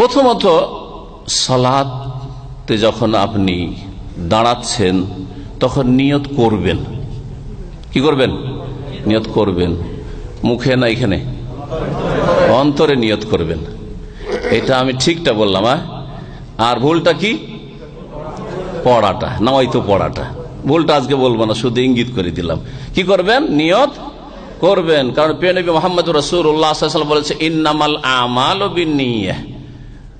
প্রথমত, সালাতে যখন আপনি দাঁড়াচ্ছেন, তখন নিয়ত করবেন। কি করবেন? নিয়ত করবেন। মুখে না এখানে? অন্তরে নিয়ত করবেন। এটা আমি ঠিকটা বললাম হ্যাঁ? আর ভুলটা কি? পড়াটা নয়তো পড়াটা। ভুলটা আজকে বলব না, শুধু ইঙ্গিত করে দিলাম। কি করবেন? নিয়ত করবেন। কারণ পেনবী মোহাম্মদ রসুল্লাহ বলেছে, ইন্নামাল আমাল বিনিয়া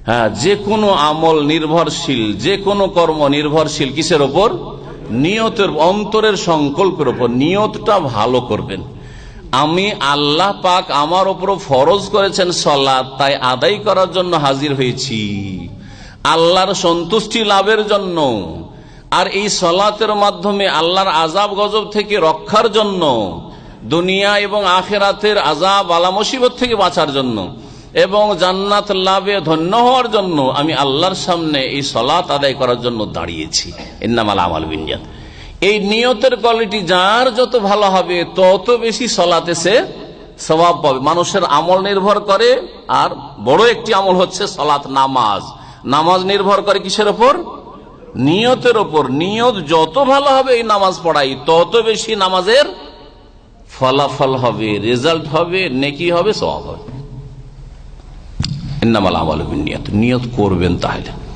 হ্যাঁ যে কোনো আমল নির্ভরশীল, যে কোনো কর্ম নির্ভরশীল কিসের ওপর? নিয়তের, অন্তরের সংকল্পের ওপর। নিয়তটা ভালো করবেন। আমি আল্লাহ পাক আমার ওপর ফরজ করেছেন সলাৎ, তাই আদায় করার জন্য হাজির হয়েছি। আল্লাহর সন্তুষ্টি লাভের জন্য। আর এই সলাতের মাধ্যমে আল্লাহর আজাব গজব থেকে রক্ষার জন্য, দুনিয়া এবং আখেরাতের আজাব আলা মুসিবত থেকে বাঁচার জন্য। এবং জান্নাত লাভে ধন্য হওয়ার জন্য আমি আল্লাহর সামনে এই সলাত আদায় করার জন্য দাঁড়িয়েছি। ইন্নামাল আমাল বিনিয়াত। এই নিয়তের কোয়ালিটি যার যত ভালো হবে, তত বেশি সলাতে সে স্বভাব পাবে। মানুষের আমল নির্ভর করে, আর বড় একটি আমল হচ্ছে সলাত নামাজ। নামাজ নির্ভর করে কিসের ওপর? নিয়তের ওপর। নিয়ত যত ভালো হবে এই নামাজ পড়াই, তত বেশি নামাজের ফলাফল হবে রেজাল্ট হবে, নেকি হবে স্বভাব হবে। ইন্নামাল আমাল নিয়ত নিয়ত করবেন তাহলে।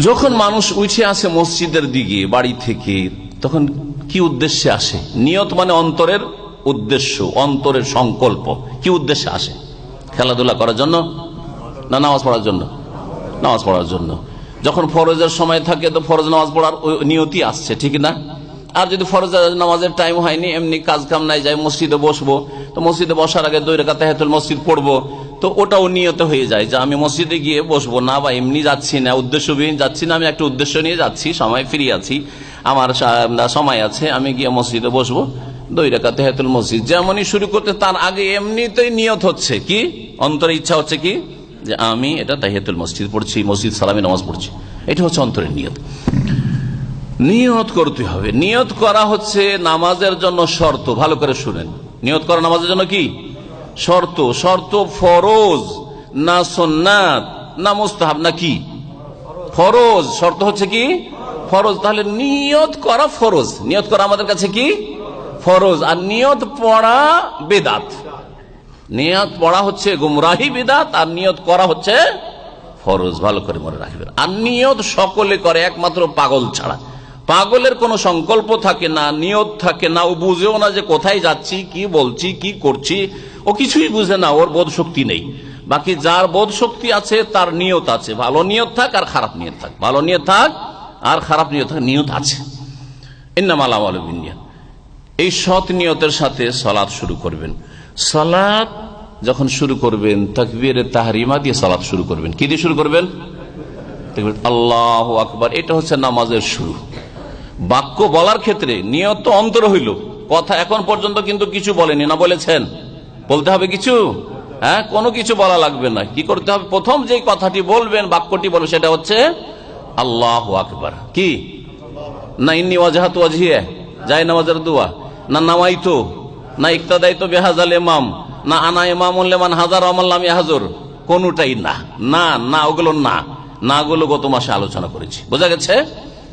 যখন মানুষ উঠে আসে মসজিদের দিকে, বাড়ি থেকে, তখন কি উদ্দেশ্যে আসে? নিয়ত মানে অন্তরের উদ্দেশ্য, অন্তরের সংকল্প। কি উদ্দেশ্যে আসে? খেলাধুলা করার জন্য না নামাজ পড়ার জন্য? নামাজ পড়ার জন্য। যখন ফরজের সময় থাকে, তো ফরজ, নামাজ পড়ার নিয়তি আসছে, ঠিক না? আর যদি ফরজ নামাজের টাইম হয়নি, এমনি কাজ কাম নাই যায় মসজিদে বসবো, তো মসজিদে বসার আগে দুই রেখা তেহাতুল মসজিদ পড়ব, তো ওটাও নিয়ত হয়ে যায় যে আমি মসজিদে গিয়ে বসবো। না বা এমনি যাচ্ছি না, উদ্দেশ্যবিহীন যাচ্ছি না, আমি একটা উদ্দেশ্য নিয়ে যাচ্ছি, সময় ফ্রি আছি, আমার সময় আছে, আমি গিয়ে মসজিদে বসবো, দুই রেখা তেহাতুল মসজিদ। যেমনই শুরু করতে, তার আগে এমনিতেই নিয়ত হচ্ছে। কি? অন্তরে ইচ্ছা হচ্ছে কি? যে আমি এটা তাহিয়াতুল মসজিদ পড়ছি, মসজিদ সালামী নামাজ পড়ছি। এটা হচ্ছে অন্তরের নিয়ত। নিয়ত করতে হবে। নিয়ত করা হচ্ছে নামাজের জন্য শর্ত। ভালো করে শুনেন। নিয়ত করা নামাজের জন্য কি? শর্ত। শর্ত ফরজ, না সন্ন্যাত না মুস্তাহাব, না কি? ফরজ। শর্ত হচ্ছে কি? ফরজ। তাহলে নিয়ত করা ফরজ। নিয়ত করা আমাদের কাছে কি? ফরজ। আর নিয়ত পড়া বেদাত। নিয়ত পড়া হচ্ছে গুমরাহি বেদাত, আর নিয়ত করা হচ্ছে ফরজ। ভালো করে মনে রাখবেন। আর নিয়ত সকলে করে, একমাত্র পাগল ছাড়া। পাগলের কোনো সংকল্প থাকে না, নিয়ত থাকে না, ও বুঝেও না যে কোথায় যাচ্ছি, কি বলছি, কি করছি। ও কিছুই বুঝে না, ওর বোধ শক্তি নেই। বাকি যার বোধ শক্তি আছে, তার নিয়ত আছে। ভালো নিয়ত থাক আর খারাপ নিয়ত থাক। ভালো নিয়ত থাক আর খারাপ নিয়ত থাক, নিয়ত আছে। এই সৎ নিয়তের সাথে সলাৎ শুরু করবেন। সলাদ যখন শুরু করবেন, তকবীর তাহারিমা দিয়ে সলাৎ শুরু করবেন। কি দিয়ে শুরু করবেন? আল্লাহ আকবর। এটা হচ্ছে নামাজের শুরু। বাক্য বলার ক্ষেত্রে নিয়ত অন্তর হইল। কথা এখন পর্যন্ত কিন্তু কিছু বলেনি, না বলেছেন? বলতে হবে কিছু? হ্যাঁ কোনো কিছু বলা লাগবে না। কি করতে হবে? প্রথম যে কথাটি বলবেন, বাক্যটি বলবেন, সেটা হচ্ছে, আল্লাহ আকবর। কি? না ইন্নি ওয়াজাহাত ওয়াজিয়ে যাই নামাজের দোয়া। না নামাইতো। না ইকতাদাইতো বেহাজাল ইমাম। না আনা ইমাম লেমান হাজার আমাল্লাম হাজর কোনটাই না। না না, ওগুলো না। না গুলো গত মাসে আলোচনা করেছি। বোঝা গেছে?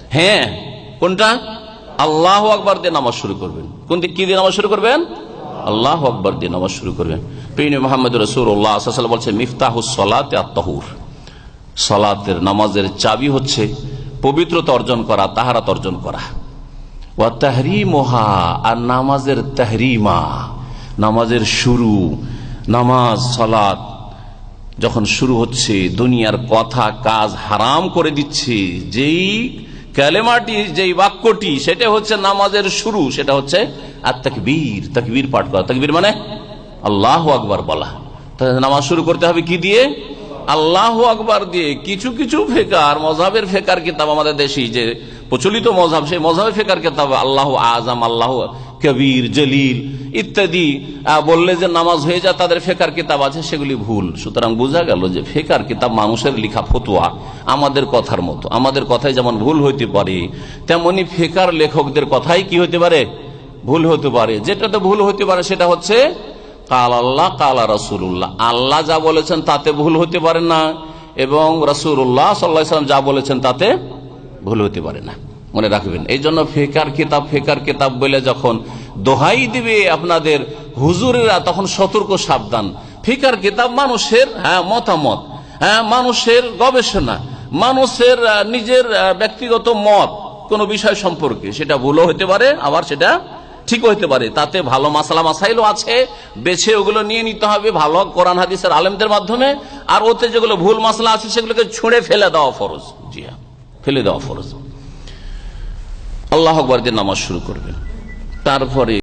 হ্যাঁ কোনটা? আল্লাহ আকবর দিয়ে নামাজ শুরু করবেন। কোন কি দিয়ে নামাজ শুরু করবেন? আল্লাহ আকবর দিয়ে নামাজ শুরু করবেন। প্রিয় মোহাম্মদ রসুল্লাহ বলছে, মিফতাহ সলাত আত্মাহুর সলাতের নামাজের চাবি হচ্ছে পবিত্রতা অর্জন করা, তাহারাত অর্জন করা। ও তাহরিমোহা, আর নামাজের তাহরিমা, নামাজের শুরু, নামাজ সলাত যখন শুরু হচ্ছে, দুনিয়ার কথা, কাজ হারাম করে দিচ্ছে, যেই ক্যালেমাটি যেই বাক্যটি, সেটা হচ্ছে নামাজের শুরু, সেটা হচ্ছে আর তাকবীর তাকবীর পাঠ করা। তাকবীর মানে আল্লাহ আকবর বলা। নামাজ শুরু করতে হবে কি দিয়ে? আল্লাহ আকবার দিয়ে। কিছু কিছু ফেকার মজাবের ফেকার কিতাব আমাদের দেশি, যে প্রচলিত মজাব সেই মজাবের ফেকার কিতাব আল্লাহ আজম আল্লাহ কবির, জলিল ইত্যাদি। বললে যে নামাজ হয়ে যায় তাদের ফেকার কিতাব আছে, সেগুলি ভুল। সুতরাং বোঝা গেল যে ফেকার কিতাব মানুষের লিখা ফতুয়া, আমাদের কথার মতো। আমাদের কথাই যেমন ভুল হইতে পারে, তেমনি ফেকার লেখকদের কথাই কি হতে পারে? ভুল হতে পারে। যেটাতে ভুল হতে পারে, সেটা হচ্ছে কাল আল্লাহ, কালা রসুল্লাহ আল্লাহ যা বলেছেন, তাতে ভুল হতে পারে না। এবং রসুল্লাহ সাল্লাম যা বলেছেন, তাতে ভুল হতে পারে না। মনে রাখবেন। এই জন্য ফেকার কিতাব ফেকার কিতাব বলে যখন দোহাই দিবে আপনাদের হুজুরেরা, তখন সতর্ক সাবধান। ফিকার কিতাব মানুষের হ্যাঁ মতামত। হ্যাঁ মানুষের গবেষণা। মানুষের নিজের ব্যক্তিগত মত, কোন বিষয় সম্পর্কে। সেটা ভুলও হতে পারে, আবার সেটা ঠিকও হইতে পারে। তাতে ভালো মাসালা মাসাইলও আছে, বেছে ওগুলো নিয়ে নিতে হবে, ভালো কোরআন হাদিসের আলেমদের মাধ্যমে। আর ওতে যেগুলো ভুল মাসলা আছে, সেগুলোকে ছুঁড়ে ফেলে দেওয়া ফরজ। জি হ্যাঁ ফেলে দেওয়া ফরজ। আল্লাহ আকবর দিয়ে নামাজ শুরু করবেন তারপরে